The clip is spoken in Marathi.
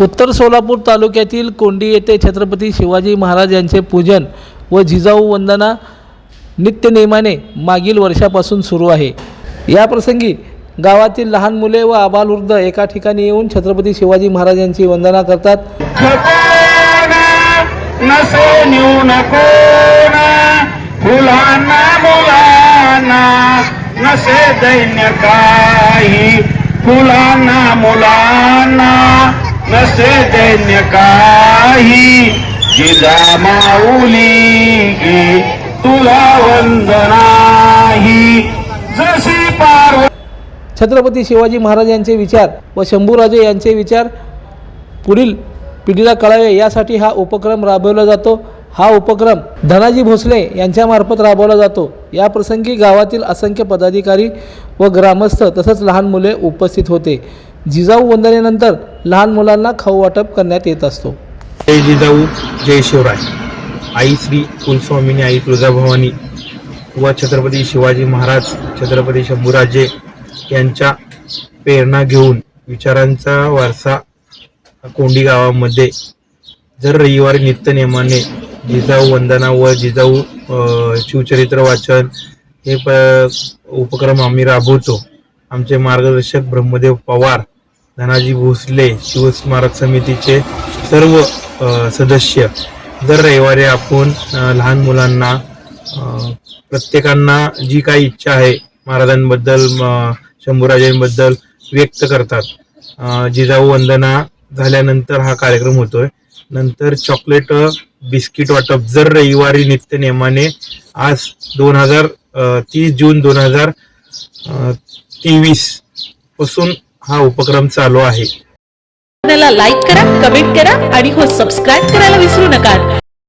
उत्तर सोलापूर तालुक्यातील कोंडी येथे छत्रपती शिवाजी महाराज यांचे पूजन व जिजाऊ वंदना नित्यनेमाने मागील वर्षापासून सुरू आहे. या प्रसंगी गावातील लहान मुले व आबालवृद्ध एका ठिकाणी येऊन छत्रपती शिवाजी महाराज यांची वंदना करतात. नसे न्यू नको ना फुलांना मुलांना नसे दैन्य काही. फुलांना मुलांना नसे दैन्य काही. जिजा माऊली तुला वंदनाही जशी पार्व छत्रपती शिवाजी महाराज यांचे विचार व शंभूराजे यांचे विचार पुढील पिढीला कळावे यासाठी हा उपक्रम राबवला जातो. हा उपक्रम धनाजी भोसले यांच्यामार्फत राबवला जातो. या प्रसंगी गावातील असंख्य पदाधिकारी व ग्रामस्थ तसंच लहान मुले उपस्थित होते. जिजाऊ वंदनेनंतर लहान मुलांना खाऊ वाटप करण्यात येत असतो. जय जिजाऊ जय शिवराय. आई श्री कुलस्वामिनी आई तुळजाभवानी व छत्रपती शिवाजी महाराज छत्रपती शंभूराजे यांच्या प्रेरणा घेऊन विचारांचा वारसा कोंडी गावामध्ये जर रविवारी नित्यनेमाने जिजाऊ वंदना व जिजाऊ शिवचरित्र वाचन हे प उपक्रम आम्ही राबवतो. आमचे मार्गदर्शक ब्रह्मदेव पवार धनाजी भोसले शिवस्मारक समितीचे सर्व सदस्य. दर रविवारी आपण लहान मुलांना प्रत्येकांना जी काही इच्छा आहे महाराजांबद्दल म, शंभूराजांबद्दल व्यक्त करतात. जिजाऊ वंदना झाल्यानंतर हा कार्यक्रम होतोय. नंतर चॉकलेट बिस्किट वाटप जर रविवारी नित्य नेमाने आज दोन हजार तीस जून दोन हजार तेवीसपासून हा उपक्रम चालू आहे. लाईक करा कमेंट करा आणि हो सबस्क्राईब करायला विसरू नका.